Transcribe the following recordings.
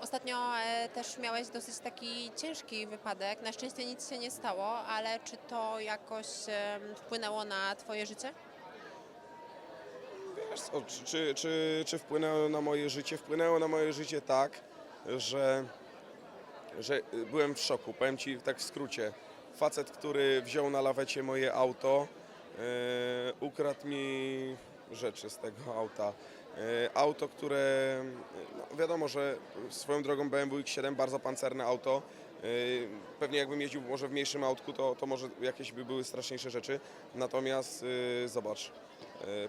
Ostatnio e, też miałeś dosyć taki ciężki wypadek. Na szczęście nic się nie stało, ale czy to jakoś wpłynęło na Twoje życie? Wiesz co, czy, czy, czy, wpłynęło na moje życie? Wpłynęło na moje życie tak, że, że byłem w szoku. Powiem Ci tak w skrócie. Facet, który wziął na lawecie moje auto, e, ukradł mi rzeczy z tego auta. E, auto, które, no wiadomo, że swoją drogą BMW X7 bardzo pancerne auto. E, Pewnie jakbym jeździł może w mniejszym autku, to, to może jakieś by były straszniejsze rzeczy. Natomiast e, zobacz,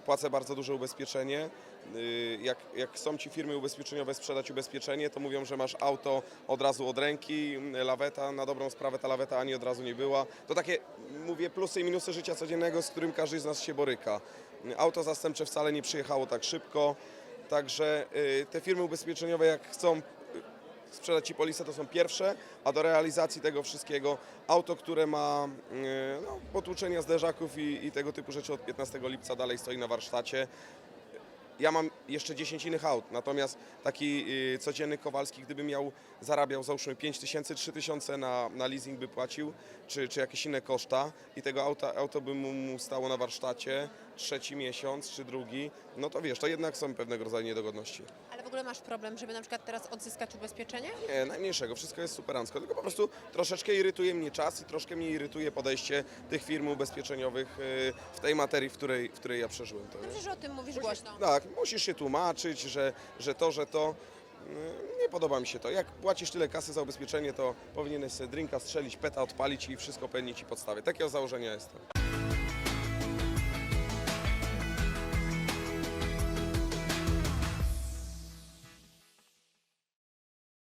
Płacę bardzo duże ubezpieczenie. Y, Jak, jak są ci firmy ubezpieczeniowe sprzedać ubezpieczenie, to mówią, że masz auto od razu od ręki, laweta, na dobrą sprawę ta laweta ani od razu nie była. To takie, mówię, plusy i minusy życia codziennego, z którym każdy z nas się boryka. Auto zastępcze wcale nie przyjechało tak szybko, także y, te firmy ubezpieczeniowe jak chcą sprzedać Ci polisę, to są pierwsze, a do realizacji tego wszystkiego auto, które ma yy, no, potłuczenia zderzaków i, i tego typu rzeczy od 15 lipca dalej stoi na warsztacie. Ja mam jeszcze 10 innych aut, natomiast taki yy, codzienny Kowalski, gdyby miał, zarabiał załóżmy 5 tysięcy, 3 tysiące na, na leasing by płacił, czy, czy jakieś inne koszta i tego auta, auto by mu stało na warsztacie trzeci miesiąc, czy drugi, no to wiesz, to jednak są pewnego rodzaju niedogodności. Ale w ogóle masz problem, żeby na przykład teraz odzyskać ubezpieczenie? Nie, najmniejszego, wszystko jest superancko, tylko po prostu troszeczkę irytuje mnie czas i troszkę mnie irytuje podejście tych firm ubezpieczeniowych y, w tej materii, w której, w której ja przeżyłem to. Dobrze, że o tym mówisz głośno. Tak, musisz się tłumaczyć, że, że to, że to. y, Nie podoba mi się to. Jak płacisz tyle kasy za ubezpieczenie, to powinieneś sobie drinka strzelić, peta odpalić i wszystko pewnie ci podstawię. Takiego założenia jestem.